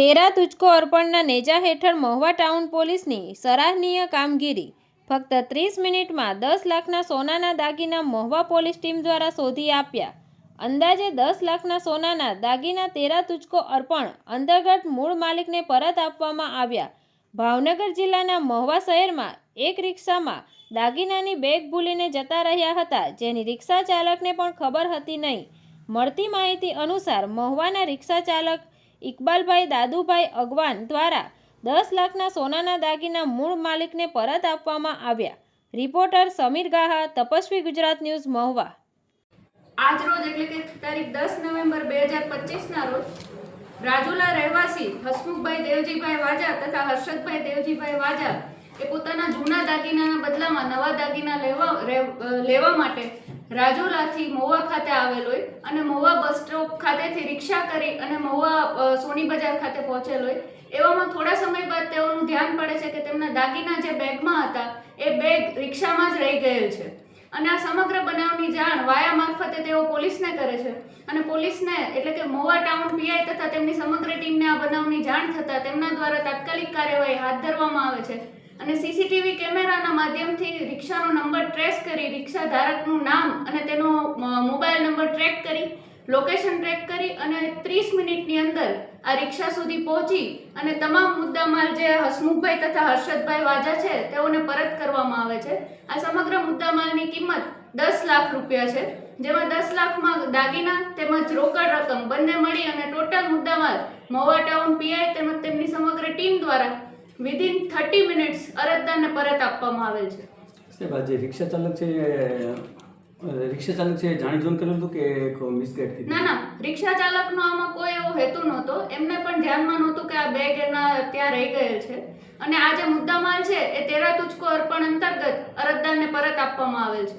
તેરા તુચકો અર્પણના નેજા હેઠળ મહુવા ટાઉન પોલીસની સરાહનીય કામગીરી. ફક્ત ત્રીસ મિનિટમાં દસ લાખના સોનાના દાગીના મહુવા પોલીસ ટીમ દ્વારા શોધી આપ્યા. અંદાજે દસ લાખના સોનાના દાગીના તેરા તુચકો અર્પણ અંતર્ગત મૂળ માલિકને પરત આપવામાં આવ્યા. ભાવનગર જિલ્લાના મહુવા શહેરમાં એક રિક્ષામાં દાગીનાની બેગ ભૂલીને જતા રહ્યા હતા, જેની રિક્ષા ચાલકને પણ ખબર હતી નહીં. મળતી માહિતી અનુસાર મહુવાના રિક્ષા ચાલક ઇકબાલભાઈ, દાદુભાઈ અગવાન દ્વારા દસ લાખના સોનાના દાગીના મૂળ માલિકને પરત આપવામાં આવ્યા. Reporter Sameer Gaha, Tapasvi Gujarat news, Mahuva. આજ રોજ એટલે કે તારીખ દસ નવેમ્બર બે હજાર પચીસના રોજ રાજુલા રહેવાસી હસમુખભાઈ દેવજીભાઈ વાજા તથા હર્ષદભાઈ દેવજીભાઈ વાજા એ પોતાના જૂના દાગીનાના બદલામાં નવા દાગીના લેવા લેવા માટે રાજુલાથી મહુવા ખાતે આવેલ હોય અને મહુવા બસ સ્ટોપ ખાતેથી રિક્ષા કરી અને મહુવા સોની બજાર ખાતે પહોંચેલ હોય. એવામાં થોડા સમય બાદ તેઓનું ધ્યાન પડે છે કે તેમના દાગીના જે બેગમાં હતા, એ બેગ રિક્ષામાં જ રહી ગયેલ છે. અને આ સમગ્ર બનાવની જાણ વાયા મારફતે તેઓ પોલીસને કરે છે. અને પોલીસને એટલે કે મોવા ટાઉન પીઆઈ તથા તેમની સમગ્ર ટીમને આ બનાવની જાણ થતાં તેમના દ્વારા તાત્કાલિક કાર્યવાહી હાથ ધરવામાં આવે છે. અને સીસીટીવી કેમેરાના માધ્યમથી રિક્ષાનો નંબર ટ્રેસ કરી રિક્ષા ધારકનું નામ અને તેનો મોબાઈલ નંબર ટ્રેક કરી, લોકેશન ટ્રેક કરી અને ત્રીસ મિનિટની અંદર આ રિક્ષા સુધી પહોંચી અને તમામ મુદ્દામાલ જે હસમુખભાઈ તથા હર્ષદભાઈ વાજા છે, તેઓને પરત કરવામાં આવે છે. આ સમગ્ર મુદ્દામાલની કિંમત દસ લાખ રૂપિયા છે. જેમાં દસ લાખમાં દાગીના તેમજ રોકડ રકમ બંને મળી અને ટોટલ મુદ્દામાલ મહુવા ટાઉન પીઆઈ તેમજ તેમની સમગ્ર ટીમ દ્વારા વિધિન થર્ટી મિનિટ્સ અરજદારને પરત આપવામાં આવેલ છે. સાહેબ જે રિક્ષા ચાલક છે રિક્ષા ચાલક છે જાણી જોન કરેલું હતું કે એક મિસગાઈડથી ના ના રિક્ષા ચાલકનો આમાં કોઈ એવો હેતુ નહોતો. એમને પણ ધ્યાનમાં નહોતું કે આ બેગ એના ત્યાં રહી ગયેલ છે. અને આ જે મુદ્દામાલ છે એ તેરા તુચકો અર્પણ અંતર્ગત અરજદારને પરત આપવામાં આવેલ છે.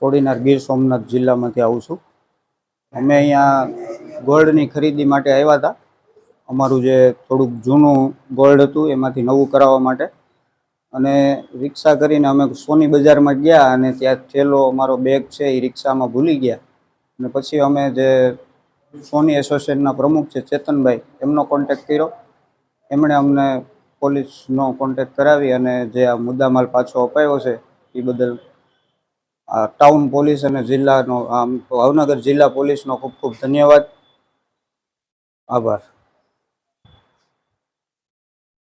કોડીનાર ગીર સોમનાથ જિલ્લામાંથી આવું છું. અમે અહીંયા ગોલ્ડની ખરીદી માટે આવ્યા હતા. અમારું જે થોડુંક જૂનું ગોલ્ડ હતું, એમાંથી નવું કરાવવા માટે. અને રિક્ષા કરીને અમે સોની બજારમાં ગયા અને ત્યાં થેલો અમારો બેગ છે એ રિક્ષામાં ભૂલી ગયા. અને પછી અમે જે સોની એસોસિએશનના પ્રમુખ છે ચેતનભાઈ, એમનો કોન્ટેક્ટ કર્યો. એમણે અમને પોલીસનો કોન્ટેક્ટ કરાવી અને જે આ મુદ્દામાલ પાછો અપાયો છે, એ બદલ આ ટાઉન પોલીસ અને જિલ્લાનો, આમ ભાવનગર જિલ્લા પોલીસનો ખૂબ ખૂબ ધન્યવાદ. আবার